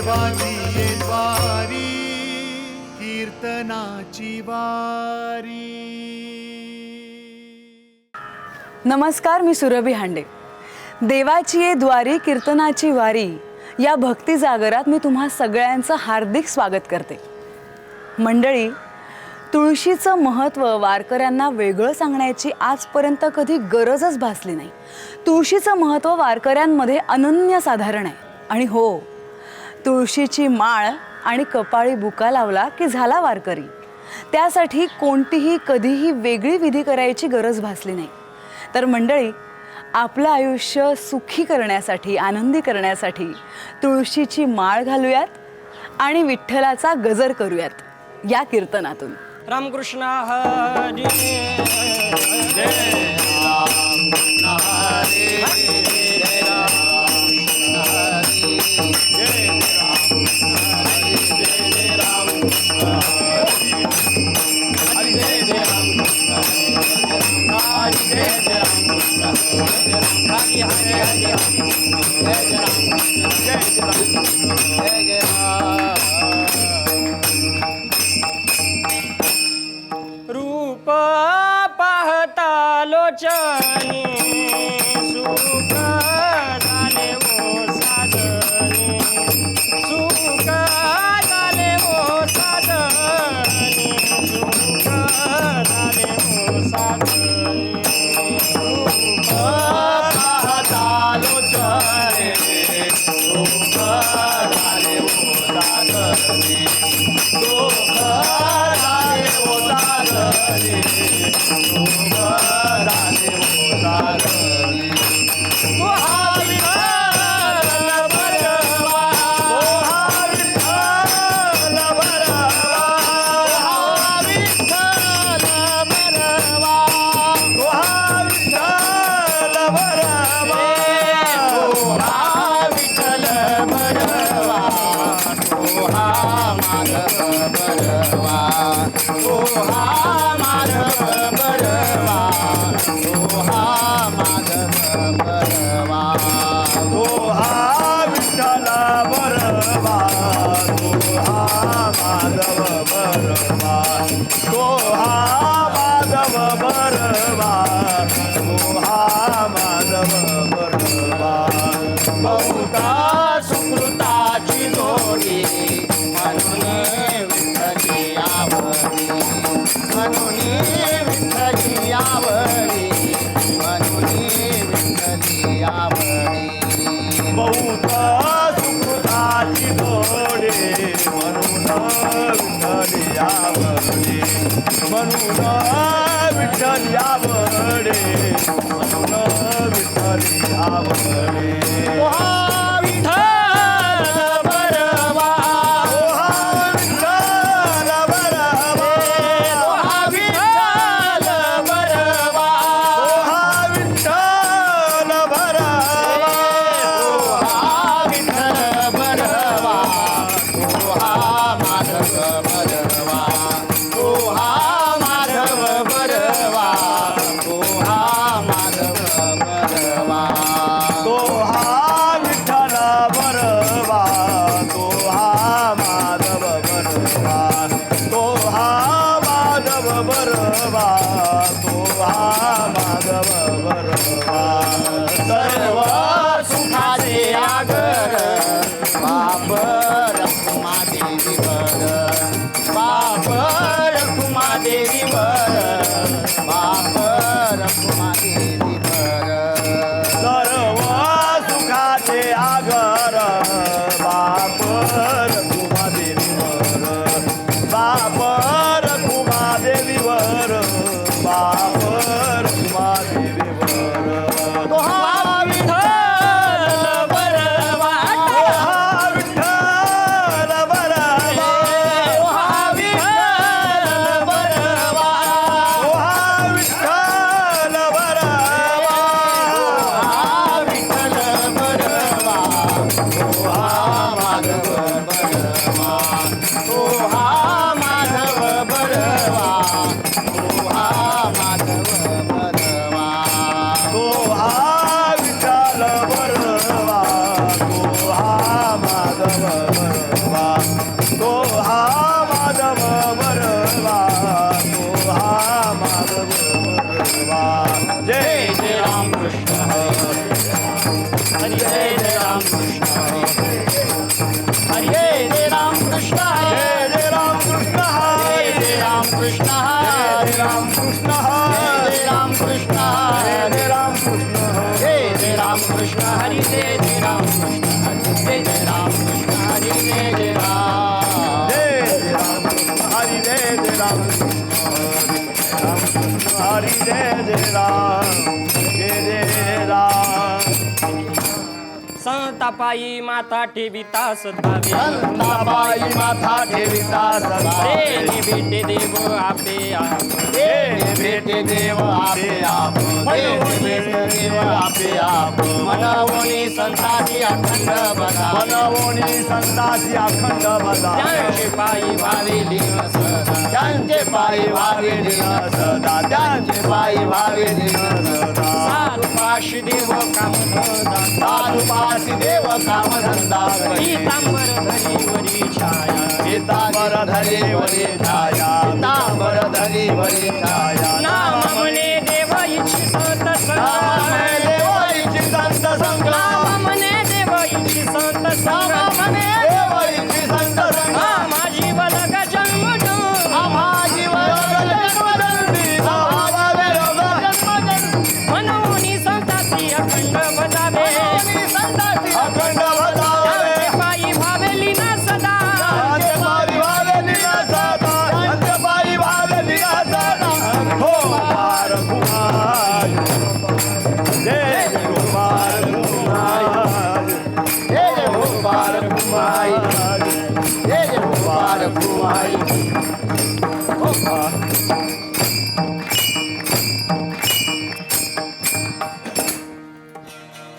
देवाची ये कीर्तनाची वारी. नमस्कार मी सुरभी हांडे. देवाची ये द्वारी कीर्तनाची वारी या भक्ती जागरात मी तुम्हा सगळ्यांचं हार्दिक स्वागत करते. मंडळी तुळशीचं महत्त्व वारकऱ्यांना वेगळं सांगण्याची आजपर्यंत कधी गरजच भासली नाही. तुळशीचं महत्त्व वारकऱ्यांमध्ये अनन्यसाधारण आहे. आणि हो तुळशीची माळ आणि कपाळी बुका लावला की झाला वारकरी. त्यासाठी कोणतीही कधीही वेगळी विधी करायची गरज भासली नाही. तर मंडळी आपलं आयुष्य सुखी करण्यासाठी आनंदी करण्यासाठी तुळशीची माळ घालूयात आणि विठ्ठलाचा गजर करूयात या कीर्तनातून. रामकृष्ण हरी रूप पाहता लोचनी Hare विठ्ठली बहुत देवी बघ पापर कुमा देवी बघ बरवा जय जय जय राम कृष्ण हरि जय जय संतापायी माता ठेविता सदावे संताबाई माथा ठेविता देणे सदावे भेटे देव आपे आप. देणे भेटे देव आपे आप. देणे भेटे देव आपे आप. मनवणी संताची अखंड बदा मनवोनी संतासी अखंड बदा त्यांचे पायी लीन सदा. त्यांचे पायी दिन सदा. त्यांचे पायी व्हावे दिन सदा सारुपाशी देव कामधंदा साधुपासी देव कामधंदा करी पीतांबर धरी वरी छाया पीतांबर धरी वरी छाया पीतांबर धरी वरी छाया नाम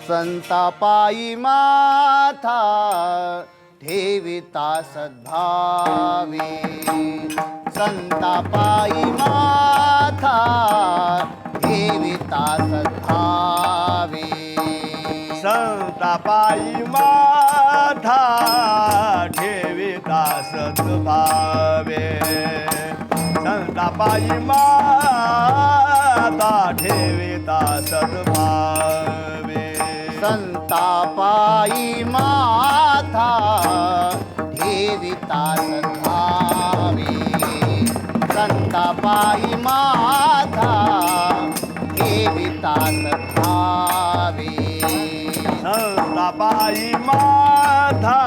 संतापायी माथा ठेविता सद्भावे. संतापायी माथा ठेविता सद्भावे. संतापायी माथा ठेविता सद्भावे. संतापायी माता ठेविता सद्भावे संतापायी माथा ठेविता सद्भावे संतापायी माथा ठेविता सद्भावे संतापायी माथा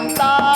น้ำตา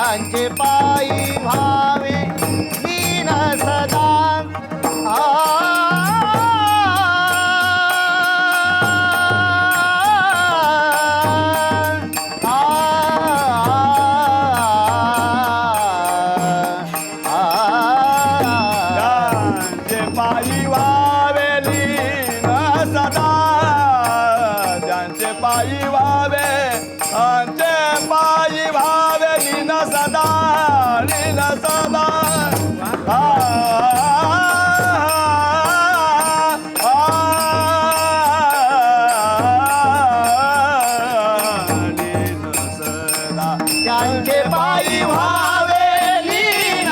त्यांचे पायी व्हावे त्यांचे पायी व्हावे लीन